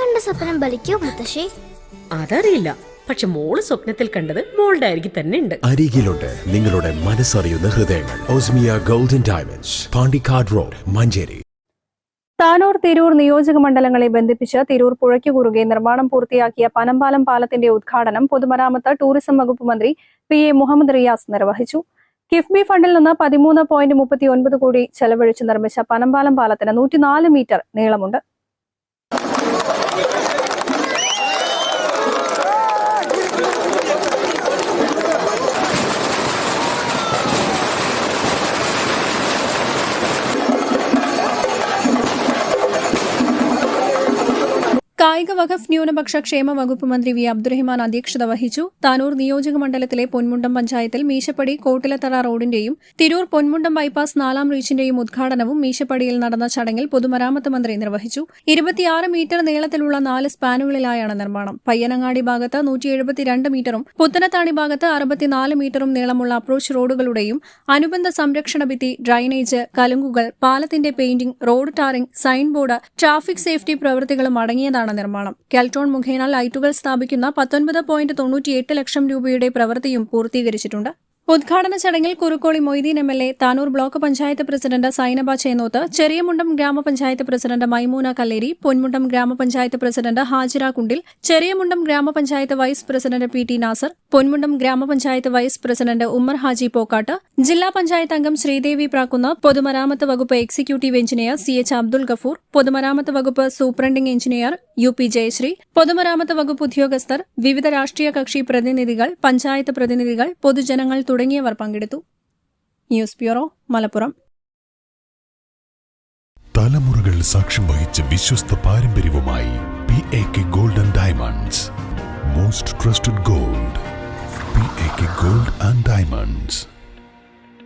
കണ്ട സ്വപ്നം ബലിക്കോ മുത്തശ്ശി? അതറിയില്ല. പക്ഷെ മോൾ സ്വപ്നത്തിൽ കണ്ടത് മോളുടെ അരികിൽ തന്നെ ഉണ്ട്. അരികിലുണ്ട് നിങ്ങളുടെ മനസ്സറിയുന്ന ഹൃദയങ്ങൾ. Osmiya golden diamonds Pandikkad road Manjeri. Tanur Tirur നിയോജക മണ്ഡലങ്ങളെ ബന്ധിപ്പിച്ച് തിരൂർ പുഴയ്ക്ക് കുറുകെ നിർമ്മാണം പൂർത്തിയാക്കിയ പനമ്പാലം പാലത്തിന്റെ ഉദ്ഘാടനം പൊതുമരാമത്ത് ടൂറിസം വകുപ്പ് മന്ത്രി പി എ മുഹമ്മദ് റിയാസ് നിർവഹിച്ചു. കിഫ്ബി ഫണ്ടിൽ നിന്ന് പതിമൂന്ന് പോയിന്റ് മുപ്പത്തി ഒൻപത് കോടി ചെലവഴിച്ച് നിർമ്മിച്ച പനമ്പാലം പാലത്തിന് നൂറ്റിനാല് മീറ്റർ നീളമുണ്ട്. കായിക വഖഫ് ന്യൂനപക്ഷ ക്ഷേമ വകുപ്പ് മന്ത്രി വി അബ്ദുറഹിമാൻ അധ്യക്ഷത വഹിച്ചു. താനൂർ നിയോജക മണ്ഡലത്തിലെ പൊന്മുണ്ടം പഞ്ചായത്തിൽ മീശപ്പടി കോട്ടിലത്തറ റോഡിന്റെയും തിരൂർ പൊന്മുണ്ടം ബൈപ്പാസ് നാലാം റീച്ചിന്റെയും ഉദ്ഘാടനവും മീശപ്പടിയിൽ നടന്ന ചടങ്ങിൽ പൊതുമരാമത്ത് മന്ത്രി നിർവഹിച്ചു. ഇരുപത്തിയാറ് മീറ്റർ നീളത്തിലുള്ള നാല് സ്പാനുകളിലായാണ് നിർമ്മാണം. പയ്യനങ്ങാടി ഭാഗത്ത് നൂറ്റി എഴുപത്തിരണ്ട് മീറ്ററും പുത്തനത്താണി ഭാഗത്ത് അറുപത്തിനാല് മീറ്ററും നീളമുള്ള അപ്രോച്ച് റോഡുകളുടെയും അനുബന്ധ സംരക്ഷണ ഭിത്തി ഡ്രൈനേജ് കലുങ്കുകൾ പാലത്തിന്റെ painting road tarring sign board traffic safety പ്രവൃത്തികളും അടങ്ങിയതാണ് നിർമ്മാണം. കാൽട്രോൺ മുഖേന ലൈറ്റുകൾ സ്ഥാപിക്കുന്ന പത്തൊൻപത് പോയിന്റ് തൊണ്ണൂറ്റിയെട്ട് ലക്ഷം രൂപയുടെ പ്രവൃത്തിയും പൂർത്തീകരിച്ചിട്ടുണ്ട്. ഉദ്ഘാടന ചടങ്ങിൽ Kurukkoli Moideen M L A Tanur block panchayat president Zainaba Chennoth Cheriyamundam ഗ്രാമപഞ്ചായത്ത് പ്രസിഡന്റ് മൈമൂന കല്ലേരി പൊന്മുണ്ടം ഗ്രാമപഞ്ചായത്ത് പ്രസിഡന്റ് ഹാജിറ കുണ്ടിൽ ചെറിയമുണ്ടം ഗ്രാമപഞ്ചായത്ത് vice president P T Nasar Ponmundam ഗ്രാമപഞ്ചായത്ത് വൈസ് പ്രസിഡന്റ് ഉമ്മർ ഹാജി പോക്കാട്ട് ജില്ലാ പഞ്ചായത്ത് അംഗം ശ്രീദേവി പ്രാക്കുന്ന പൊതുമരാമത്ത് വകുപ്പ് executive engineer C H Abdul Gafoor പൊതുമരാമത്ത് വകുപ്പ് superintending engineer U P Jayasree പൊതുമരാമത്ത് വകുപ്പ് ഉദ്യോഗസ്ഥർ വിവിധ രാഷ്ട്രീയ കക്ഷി പ്രതിനിധികൾ പഞ്ചായത്ത് പ്രതിനിധികൾ പൊതുജനങ്ങൾ തുടങ്ങിയവർ പങ്കെടുത്തു. News bureau Malappuram. തലമുറകൾ സാക്ഷ്യം വഹിച്ച വിശ്വസ്ത പാരമ്പര്യവുമായി P A K golden diamonds. Most trusted gold P A K gold and diamonds